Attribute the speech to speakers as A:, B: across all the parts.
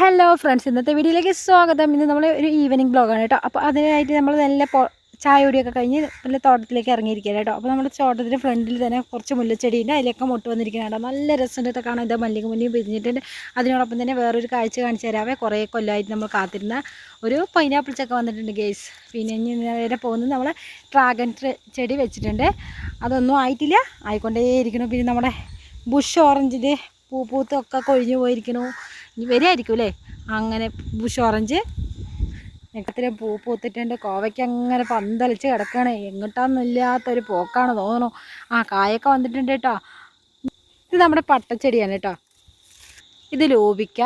A: Hello friends ഇന്നത്തെ വീഡിയോയിലേക്ക് സ്വാഗതം. ഇന്ന് നമ്മൾ ഒരു ഈവനിങ് ബ്ലോഗാണ് കേട്ടോ അപ്പോൾ അതിനായിട്ട് നമ്മൾ നല്ല ചായ കുടിയൊക്കെ കഴിഞ്ഞ് നല്ല തോട്ടത്തിലേക്ക് ഇറങ്ങിയിരിക്കുകയാണ് കേട്ടോ അപ്പോൾ നമ്മുടെ തോട്ടത്തിന്റെ ഫ്രണ്ടിൽ തന്നെ കുറച്ച് മുല്ലച്ചെടിയുണ്ട്. അതിലൊക്കെ മുട്ട് വന്നിരിക്കുന്നുണ്ട് നല്ല രസമുണ്ട് കേട്ടോ കാണാൻ ഇതാ മല്ലിക മുന്നിൽ പിരിഞ്ഞിട്ടുണ്ട് അതിനോടൊപ്പം തന്നെ വേറൊരു കാഴ്ച കാണിച്ചു തരാവേ. കുറേ കൊല്ലമായിട്ട് നമ്മൾ കാത്തിരുന്ന ഒരു പൈനാപ്പിൾ ചക്ക വന്നിട്ടുണ്ട് ഗേസ് പിന്നെ ഇനി നേരെ പോകുന്നത് നമ്മൾ ഡ്രാഗൺ ചെടി വെച്ചിട്ടുണ്ട്. അതൊന്നും ആയിട്ടില്ല. ആയിക്കൊണ്ടേയിരിക്കണം പിന്നെ നമ്മുടെ ബുഷ് ഓറഞ്ചിന്റെ പൂ പൂത്തൊക്കെ കൊഴിഞ്ഞു പോയിരിക്കണു ഇനി വരികയായിരിക്കും അല്ലേ? അങ്ങനെ ബുഷ് ഓറഞ്ച്. നെക്കത്തിലെ പൂ പൂത്തിട്ടുണ്ട്. കോവയ്ക്ക് അങ്ങനെ പന്തലിച്ച് കിടക്കണേ. എങ്ങോട്ടാന്നില്ലാത്തൊരു പോക്കാണ് തോന്നുന്നു. ആ കായൊക്കെ വന്നിട്ടുണ്ട് കേട്ടോ. ഇത് നമ്മുടെ പട്ടച്ചെടിയാണ് കേട്ടോ. ഇത് ലോപിക്ക.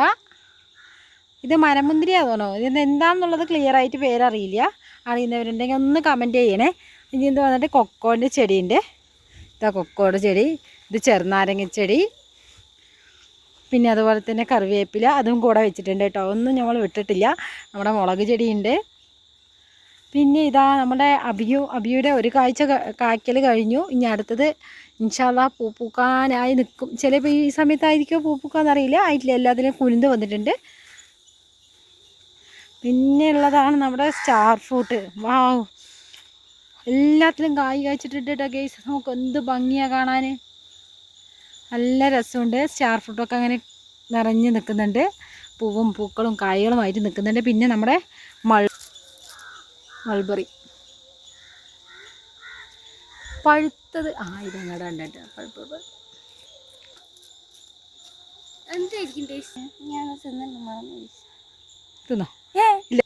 A: ഇത് മരമുന്തിരിയാണ് തോന്നോ ഇത് എന്താണെന്നുള്ളത് ക്ലിയർ ആയിട്ട് പേരറിയില്ല. അറിയുന്നവരുണ്ടെങ്കിൽ ഒന്ന് കമന്റ് ചെയ്യണേ. ഇനി ഇത് വന്നിട്ട് കൊക്കോന്റെ ചെടിയുണ്ട്. ഇതാ കൊക്കോയുടെ ചെടി. ഇത് ചെറുനാരങ്ങ ചെടി. പിന്നെ അതുപോലെ തന്നെ കറിവേപ്പില അതും കൂടെ വെച്ചിട്ടുണ്ട് കേട്ടോ. ഒന്നും നമ്മൾ വിട്ടിട്ടില്ല. നമ്മുടെ മുളക് ചെടിയുണ്ട്. പിന്നെ ഇതാ നമ്മുടെ അബിയു അബിയുടെ ഒരു കാഴ്ച കായ്ക്കൽ കഴിഞ്ഞു. ഇനി അടുത്തത് ഇൻഷാല്ല പൂ പൂക്കാനായി നിൽക്കും ചിലപ്പോൾ ഈ സമയത്തായിരിക്കും പൂ പൂക്കാന്നറിയില്ല ആയിട്ടില്ല. എല്ലാത്തിനും കുരുന്ന് വന്നിട്ടുണ്ട്. പിന്നെ ഉള്ളതാണ് നമ്മുടെ സ്റ്റാർ ഫ്രൂട്ട്. വാവ് എല്ലാത്തിലും കായ് കായ്ച്ചിട്ടുണ്ട് കേട്ടോ ഗേസ്. നമുക്ക് എന്ത് ഭംഗിയാണ് കാണാൻ നല്ല രസമുണ്ട്. സ്റ്റാർ ഫ്രൂട്ടൊക്കെ അങ്ങനെ നിറഞ്ഞ് നിൽക്കുന്നുണ്ട്. പൂവും പൂക്കളും കായകളുമായിട്ട് നിൽക്കുന്നുണ്ട്. പിന്നെ നമ്മുടെ മൾ മൾബറി. പഴുത്തത്. ആ ഇതങ്ങടെ ഉണ്ടായിട്ട് പഴുപ്പ് തിന്നോ? ഇല്ല.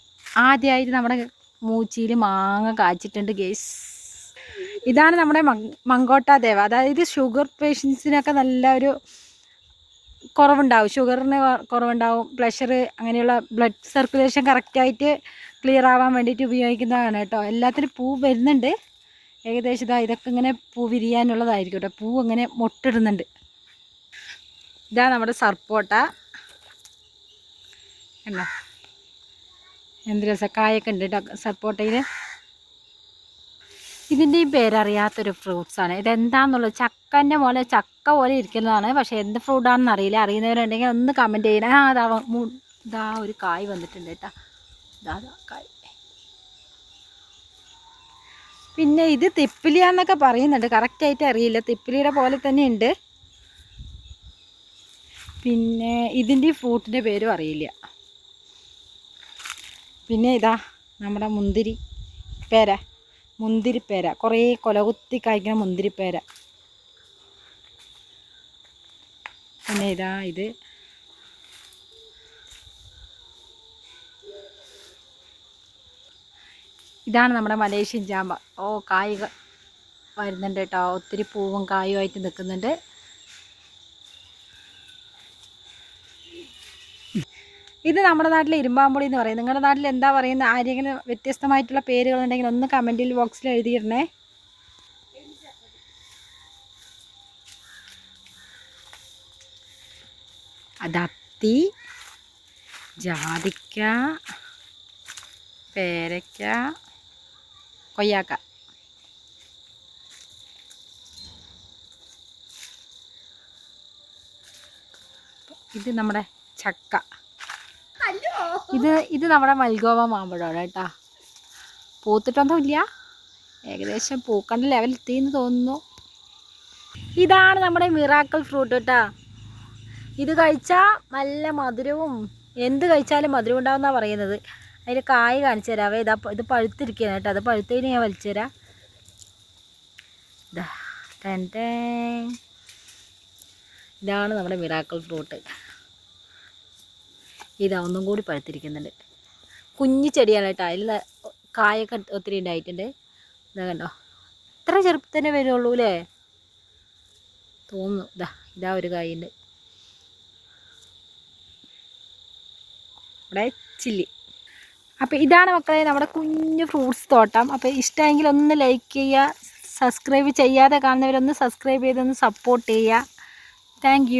A: ആദ്യമായിട്ട് നമ്മുടെ മൂച്ചിയിൽ മാങ്ങ കാച്ചിട്ടുണ്ട് ഗേസ്. ഇതാണ് നമ്മുടെ മങ് മങ്കോട്ട ദേവ. അതായത് ഷുഗർ പേഷ്യൻസിനൊക്കെ നല്ല ഒരു കുറവുണ്ടാവും ഷുഗറിന് കുറവുണ്ടാവും. പ്ലഷർ അങ്ങനെയുള്ള ബ്ലഡ് സർക്കുലേഷൻ കറക്റ്റായിട്ട് ക്ലിയർ ആവാൻ വേണ്ടിയിട്ട് ഉപയോഗിക്കുന്നതാണ് കേട്ടോ. എല്ലാത്തിനും പൂ വരുന്നുണ്ട്. ഏകദേശം ഇതാ ഇതൊക്കെ ഇങ്ങനെ പൂ വിരിയാനുള്ളതായിരിക്കും കേട്ടോ. പൂ അങ്ങനെ മൊട്ടിടുന്നുണ്ട്. ഇതാ നമ്മുടെ സർപ്പോട്ട. കണ്ടോ? എന്ത് രസം. കായൊക്കെ ഉണ്ട് കേട്ടോ. സപ്പോട്ടയിൽ ഇതിന്റെയും പേരറിയാത്തൊരു ഫ്രൂട്ട്സാണ് ഇതെന്താണെന്നുള്ളത് ചക്കന്റെ പോലെ ചക്ക പോലെ ഇരിക്കുന്നതാണ്. പക്ഷേ എന്ത് ഫ്രൂട്ടാണെന്ന് അറിയില്ല. അറിയുന്നവരുണ്ടെങ്കിൽ ഒന്ന് കമന്റ് ചെയ്യണേ ആ അതാ ഇതാ ഒരു കായ് വന്നിട്ടുണ്ട് കേട്ടോ. ഇതാ കായ്. പിന്നെ ഇത് തിപ്പിലിയ എന്നൊക്കെ പറയുന്നുണ്ട്. കറക്റ്റായിട്ട് അറിയില്ല. തിപ്പിലിയുടെ പോലെ തന്നെ ഉണ്ട്. പിന്നെ ഇതിന്റെ ഫ്രൂട്ടിന്റെ പേരും അറിയില്ല. പിന്നെ ഇതാ നമ്മുടെ മുന്തിരി. പേര. മുന്തിരിപ്പേര. കുറേ കൊലകുത്തി കായ്ക്കുന്ന മുന്തിരിപ്പേര. പിന്നെ ഇതാ ഇത്. ഇതാണ് നമ്മുടെ മലേഷ്യൻ ചാമ്പ ഓ കായ് വരുന്നുണ്ട് കേട്ടോ. ഒത്തിരി പൂവും കായുമായിട്ട് നിൽക്കുന്നുണ്ട്. ഇത് നമ്മുടെ നാട്ടിൽ ഇരുമ്പാമ്പുളി എന്ന് പറയും. നിങ്ങളുടെ നാട്ടിൽ എന്താ പറയുന്നത്? ആരെങ്കിലും വ്യത്യസ്തമായിട്ടുള്ള പേരുകളുണ്ടെങ്കിൽ ഒന്ന് കമന്റിൽ ബോക്സിൽ എഴുതിയിടണേ. അതത്തി ജാതിക്ക പേരയ്ക്ക കൊയ്യാക്ക. ഇത് നമ്മുടെ ചക്ക. ഇത് ഇത് നമ്മുടെ മൽഗോവ മാമ്പഴമാണ് കേട്ടാ. പൂത്തിട്ടൊന്നുമില്ല ഏകദേശം പൂക്കണ്ട ലെവൽ എത്തിയെന്ന് തോന്നുന്നു. ഇതാണ് നമ്മുടെ മിറാക്കിൾ ഫ്രൂട്ട് കേട്ടാ. ഇത് കഴിച്ചാൽ നല്ല മധുരവും എന്ത് കഴിച്ചാലും മധുരം ഉണ്ടാവുമെന്നാണ് പറയുന്നത്. അതിന്റെ കായ് കാണിച്ചു തരാവേ. ഇതാ ഇത് പഴുത്തിരിക്കുകയാണ് കേട്ടോ. അത് പഴുത്തതിന് ഞാൻ വലിച്ചു തരാം. ഇതാണ് നമ്മുടെ മിറാക്കിൾ ഫ്രൂട്ട് ഇതാ ഒന്നും കൂടി പഴുത്തിരിക്കുന്നുണ്ട്. കുഞ്ഞു ചെടിയാണ് കേട്ടോ അതിൽ കായൊക്കെ ഒത്തിരി ഉണ്ടായിട്ടുണ്ട്. ഇതാ കണ്ടോ? ഇത്ര ചെറുപ്പത്തന്നെ വരുള്ളൂ അല്ലേ? തോന്നുന്നു. ഇതാ ഇതാ ഒരു കായുണ്ട്. ഇവിടെ ചില്ലി. അപ്പോൾ ഇതാണ് മക്കളെ നമ്മുടെ കുഞ്ഞു ഫ്രൂട്ട്സ് തോട്ടം. അപ്പോൾ ഇഷ്ടമെങ്കിൽ ഒന്ന് ലൈക്ക് ചെയ്യുക സബ്സ്ക്രൈബ് ചെയ്യാതെ കാണുന്നവരൊന്ന് സബ്സ്ക്രൈബ് ചെയ്തൊന്ന് സപ്പോർട്ട് ചെയ്യുക. താങ്ക്